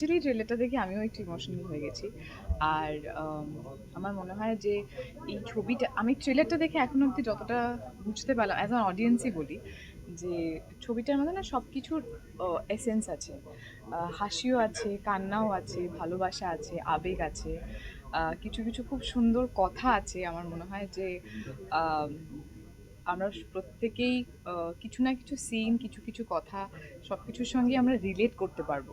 Actually ট্রেলারটা দেখে আমিও একটু ইমোশনাল হয়ে গেছি। আর আমার মনে হয় যে এই ছবিটা, আমি ট্রেলারটা দেখে এখন অবধি যতটা বুঝতে পারলাম অ্যাজ অ্যান অডিয়েন্সই বলি, যে ছবিটার মধ্যে না সব কিছুর এসেন্স আছে। হাসিও আছে, কান্নাও আছে, ভালোবাসা আছে, আবেগ আছে। কিছু কিছু খুব সুন্দর কথা আছে, আমার মনে হয় যে আমরা প্রত্যেকেই কিছু না কিছু সিন কিছু কিছু কথা সব কিছুর সঙ্গে আমরা রিলেট করতে পারব।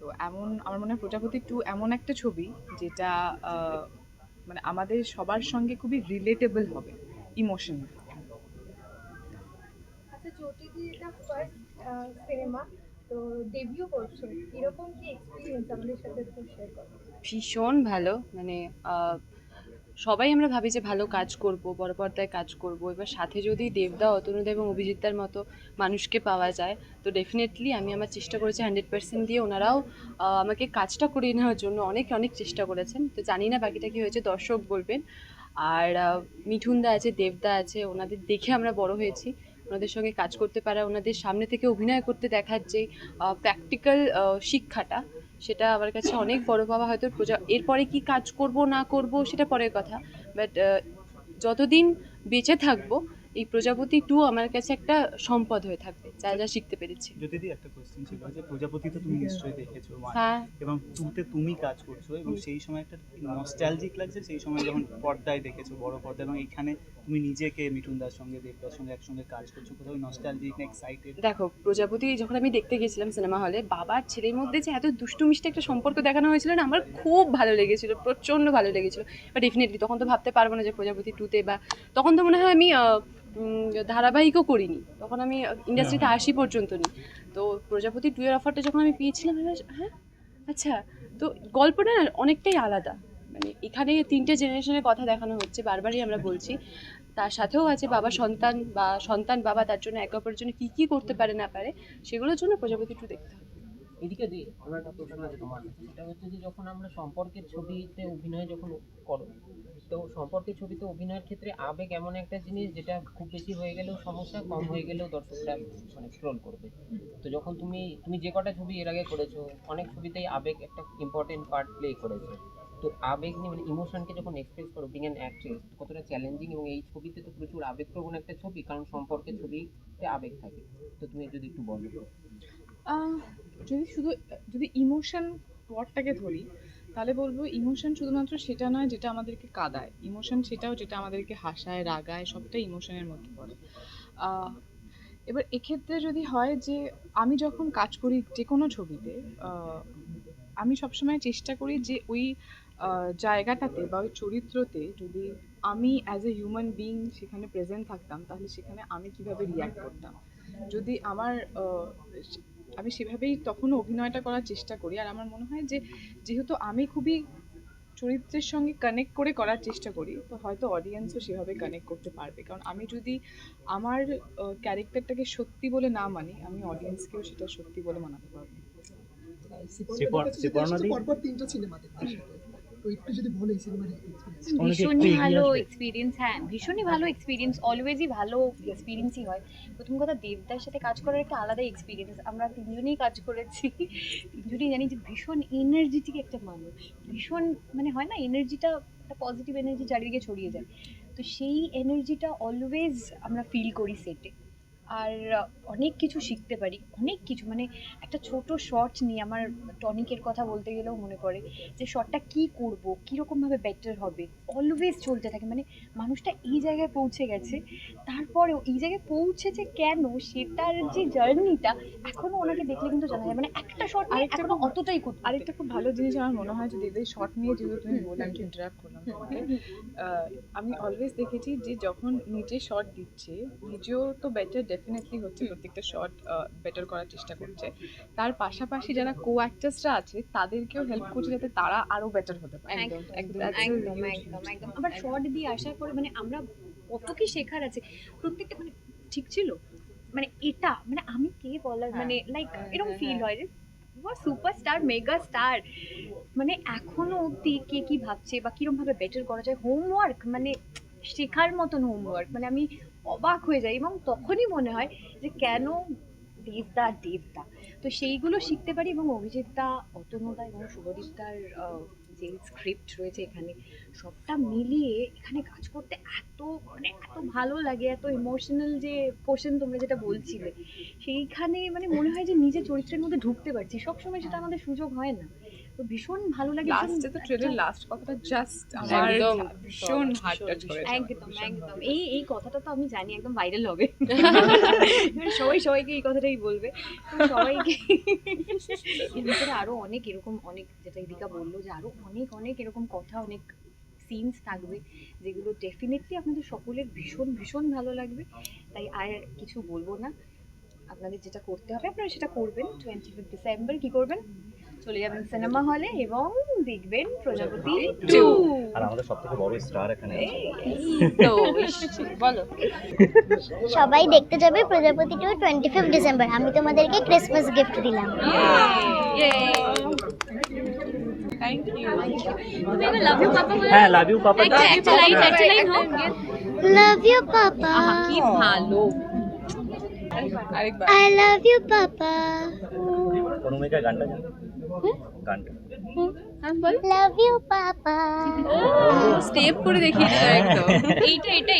তো এমন আমার মনে হয় প্রজাপতি টু এমন একটা ছবি যেটা মানে আমাদের সবার সঙ্গে খুবই রিলেটেবল হবে ইমোশন আচ্ছা চটি এটা ফার্স্ট সিনেমা তো ডেবিউ করছ এরকম কি এক্সপিরিয়েন্স আমাদের সাথে একটু শেয়ার করো? ভীষণ ভালো মানে আহ, সবাই আমরা ভাবি যে ভালো কাজ করব, বড় পর্দায় কাজ করব। এবার সাথে যদি দেবদা, অতনুদা এবং অভিজিৎদার মতো মানুষকে পাওয়া যায়, তো ডেফিনেটলি আমি আমার চেষ্টা করেছি হান্ড্রেড পার্সেন্ট দিয়ে ওনারাও আমাকে কাজটা করিয়ে নেওয়ার জন্য অনেক অনেক চেষ্টা করেছেন। তো জানি না বাকিটা কি হয়েছে, দর্শক বলবেন। আর মিঠুনদা আছে, দেবদা আছে, ওনাদের দেখে আমরা বড় হয়েছি। ওনাদের সঙ্গে কাজ করতে পারা, ওনাদের সামনে থেকে অভিনয় করতে দেখার যে প্র্যাকটিক্যাল শিক্ষাটা সেটা আমার কাছে অনেক বড় পাওয়া হয়তো এরপরে কি কাজ করব না করব সেটা পরের কথা বাট যতদিন বেঁচে থাকব এই প্রজাপতি টু আমার কাছে একটা সম্পদ হয়ে থাকবে যা যা শিখতে পেরেছি। যদি একটা কোশ্চেন ছিল যে প্রজাপতি তো তুমি নিশ্চয়ই দেখেছ হ্যাঁ। এবং টুতে তুমি কাজ করছ এবং সেই সময় একটা নস্টালজিক লাগছে সেই সময় যখন পর্দায় দেখেছ বড় পর্দা এবং এখানে তুমি নিজেকে মিঠুন দার সঙ্গে দেবদার সঙ্গে একসঙ্গে কাজ করছ কোথাও নস্টালজিক না এক্সাইটেড দেখো প্রজাপতি যখন আমি দেখতে গেছিলাম সিনেমা হলে বাবার ছেলের মধ্যে যে এত দুষ্টু মিষ্টি একটা সম্পর্ক দেখানো হয়েছিল না আমার খুব ভালো লেগেছিল প্রচণ্ড ভালো লেগেছিল। বা ডেফিনেটলি তখন তো ভাবতে পারব না যে প্রজাপতি টুতে বা তখন তো মনে হয় আমি ধারাবাহিকও করিনি। তখন আমি ইন্ডাস্ট্রিতে আসি পর্যন্ত নি। তো প্রজাপতি টু এর অফারটা যখন আমি পেয়েছিলাম হ্যাঁ? আচ্ছা। তো গল্পটা না অনেকটাই আলাদা। মানে এখানে তিনটে জেনারেশনের কথা দেখানো হচ্ছে, বারবারই আমরা বলছি। তার সাথেও আছে বাবা সন্তান বা সন্তান বাবা, তার জন্য একে অপরের জন্য কী কী করতে পারে না পারে, সেগুলোর জন্য প্রজাপতি টু দেখতে হবে। এদিকে দি আমার একটা প্রশ্ন আছে তোমার। সেটা হচ্ছে যে যখন আমরা সম্পর্কের ছবিতে অভিনয় যখন করো তো সম্পর্কের ছবিতে অভিনয়ের ক্ষেত্রে আবেগ এমন একটা জিনিস যেটা খুব বেশি হয়ে গেলেও সমস্যা, কম হয়ে গেলেও দর্শকরা মানে স্ক্রোল করবে। তো যখন তুমি তুমি যে কটা ছবি এর আগে করেছ, অনেক ছবিতেই আবেগ একটা ইম্পর্টেন্ট পার্ট প্লে করেছে। তো আবেগ নিয়ে মানে ইমোশনকে যখন এক্সপ্রেস করো বিং অ্যান অ্যাক্ট্রেস কতটা চ্যালেঞ্জিং এবং এই ছবিতে তো প্রচুর আবেগপ্রবণ একটা ছবি, কারণ সম্পর্কের ছবিতে আবেগ থাকে। তো তুমি যদি একটু বলো। যদি শুধু, যদি ইমোশন ওয়ার্ডটাকে ধরি তাহলে বলব ইমোশন শুধুমাত্র সেটা নয় যেটা আমাদেরকে কাঁদায়। ইমোশন সেটাও যেটা আমাদেরকে হাসায়, রাগায় সবটাই ইমোশনের মধ্যে পড়ে। এবার এক্ষেত্রে যদি হয় যে, আমি যখন কাজ করি যে কোনো ছবিতে আমি সবসময় চেষ্টা করি যে ওই জায়গাটাতে বা ওই চরিত্রতে যদি আমি অ্যাজ এ হিউম্যান বিং সেখানে প্রেজেন্ট থাকতাম, তাহলে সেখানে আমি কীভাবে রিয়াক্ট করতাম? যদি আমার আমি সেভাবেই তখনও অভিনয়টা করার চেষ্টা করি। আর আমার মনে হয় যে যেহেতু আমি খুবই চরিত্রের সঙ্গে কানেক্ট করে করার চেষ্টা করি তো হয়তো অডিয়েন্সও সেভাবে কানেক্ট করতে পারবে। কারণ আমি যদি আমার ক্যারেক্টারটাকে সত্যি বলে না মানি আমি অডিয়েন্সকেও সেটা সত্যি বলে মানাতে পারব শ্রীপর্ণা- শ্রীপর্ণা দি? পরপর তিনটা সিনেমা দেখতে সাথে তো একটু যদি বলে এই সিনেমার এক্সপিরিয়েন্স অনেকে একটু ভীষণই ভালো এক্সপিরিয়েন্স হ্যাঁ ভীষণই ভালো এক্সপিরিয়েন্স অলওয়েজই ভালো এক্সপিরিয়েন্সই হয়। প্রথম কথা দেবদার সাথে কাজ করার একটা আলাদা এক্সপিরিয়েন্স আমরা তিনজনেই কাজ করেছি। তিনজনেই জানি যে ভীষণ এনার্জেটিক একটা মানুষ। ভীষণ মানে হয় না এনার্জিটা একটা পজিটিভ এনার্জি চারিদিকে ছড়িয়ে যায়। তো সেই এনার্জিটা অলওয়েজ আমরা ফিল করি সেটে আর অনেক কিছু শিখতে পারি অনেক কিছু। মানে একটা ছোট শর্ট নিয়ে আমার টনিকের কথা বলতে গেলেও মনে পড়ে যে শটটা কি করব কীরকমভাবে বেটার হবে। অলওয়েজ চলতে থাকে। মানে মানুষটা এই জায়গায় পৌঁছে গেছে তারপরেও এই জায়গায় পৌঁছেছে কেন সেটার যে জার্নিটা এখনও ওনাকে দেখলে কিন্তু জানা যায়। মানে একটা শট নিয়ে আরেকটা এখনও খুব- অতটাই করতে আরেকটা খুব ভালো জিনিস আমার মনে হয় যে দিদি শর্ট নিয়ে যেহেতু তুমি বললাম আমি ইন্টারাক্ট করলাম আমি অলওয়েজ দেখেছি যে যখন নিজে শর্ট দিচ্ছে নিজেও তো বেটার ডেফিনেটলি হচ্ছে প্রত্যেকটা শর্ট বেটার করার চেষ্টা করছে। তার পাশাপাশি যারা কো অ্যাক্টার্সরা আছে তাদেরকেও হেল্প করছে যাতে তারা আরও বেটার হতে পারে। একদম একদম একদম একদম আবার শর্ট দিয়ে আসার পরে মানে আমরা কত কি শেখার আছে প্রত্যেকটা মানে ঠিক ছিল? মানে এটা মানে আমি কে বলার মানে লাইক হ্যাঁ, এরকম হ্যাঁ, ফিল হ্যাঁ। হয় যে সুপারস্টার মেগা স্টার মানে এখনও অবধি কে কি ভাবছে বা কিরম ভাবে বেটার করা যায়? হোমওয়ার্ক মানে শেখার মতন হোমওয়ার্ক মানে আমি অবাক হয়ে যাই এবং তখনই মনে হয় যে কেন দেবদা দেবদা তো সেইগুলো শিখতে পারি এবং অভিজিৎদা, অতনুদা এবং শুভদীপদার যে স্ক্রিপ্ট রয়েছে এখানে, সবটা মিলিয়ে এখানে কাজ করতে এত মানে এত ভালো লাগে, এত ইমোশনাল যে পোর্শন তোমরা যেটা বলছিলে, সেইখানে মানে মনে হয় যে নিজের চরিত্রের মধ্যে ঢুকতে পারছি। সবসময় সেটা আমাদের সুযোগ হয় না। তো ভীষণ ভালো লাগে লাস্টে তো ট্রেনের লাস্ট কথাটা জাস্ট আমার একদম। ভীষণ হার্ট টাচ করেছে একদম একদম। এই এই কথাটা তো আমি জানি একদম ভাইরাল হবে। সবাই সবাইকে এই কথাটাই বলবে। সবাইকে এর ভিতরে আরও অনেক এরকম অনেক যেটা ইদিকা বলল যে আরও অনেক অনেক এরকম কথা অনেক সিনস থাকবে যেগুলো ডেফিনেটলি আপনাদের সকলের ভীষণ ভীষণ ভালো লাগবে। তাই আর কিছু বলব না। আপনাদের যেটা করতে হবে আপনারা সেটা করবেন। টোয়েন্টি ফিফ ডিসেম্বর কি করবেন? চলে যাবেন সিনেমা হলে এবং দেখবেন প্রজাপতি টু আর আমাদের সব থেকে বড় স্টার এখানে আছে। তো বলো। সবাই দেখতে যাবে Projapoti to twenty fifth December আমি তোমাদেরকে ক্রিসমাস গিফট দিলাম। থ্যাংক ইউ তুমি লাভ ইউ পাপা হ্যাঁ love you papa love you পাপা কি ভালো। আরেকবার। আই লাভ ইউ পাপা অনুমিকা গানটা জানো? গানটা। লাভ ইউ পাপা স্টেপ করে দেখিয়ে দিল একদম। এইটা এটা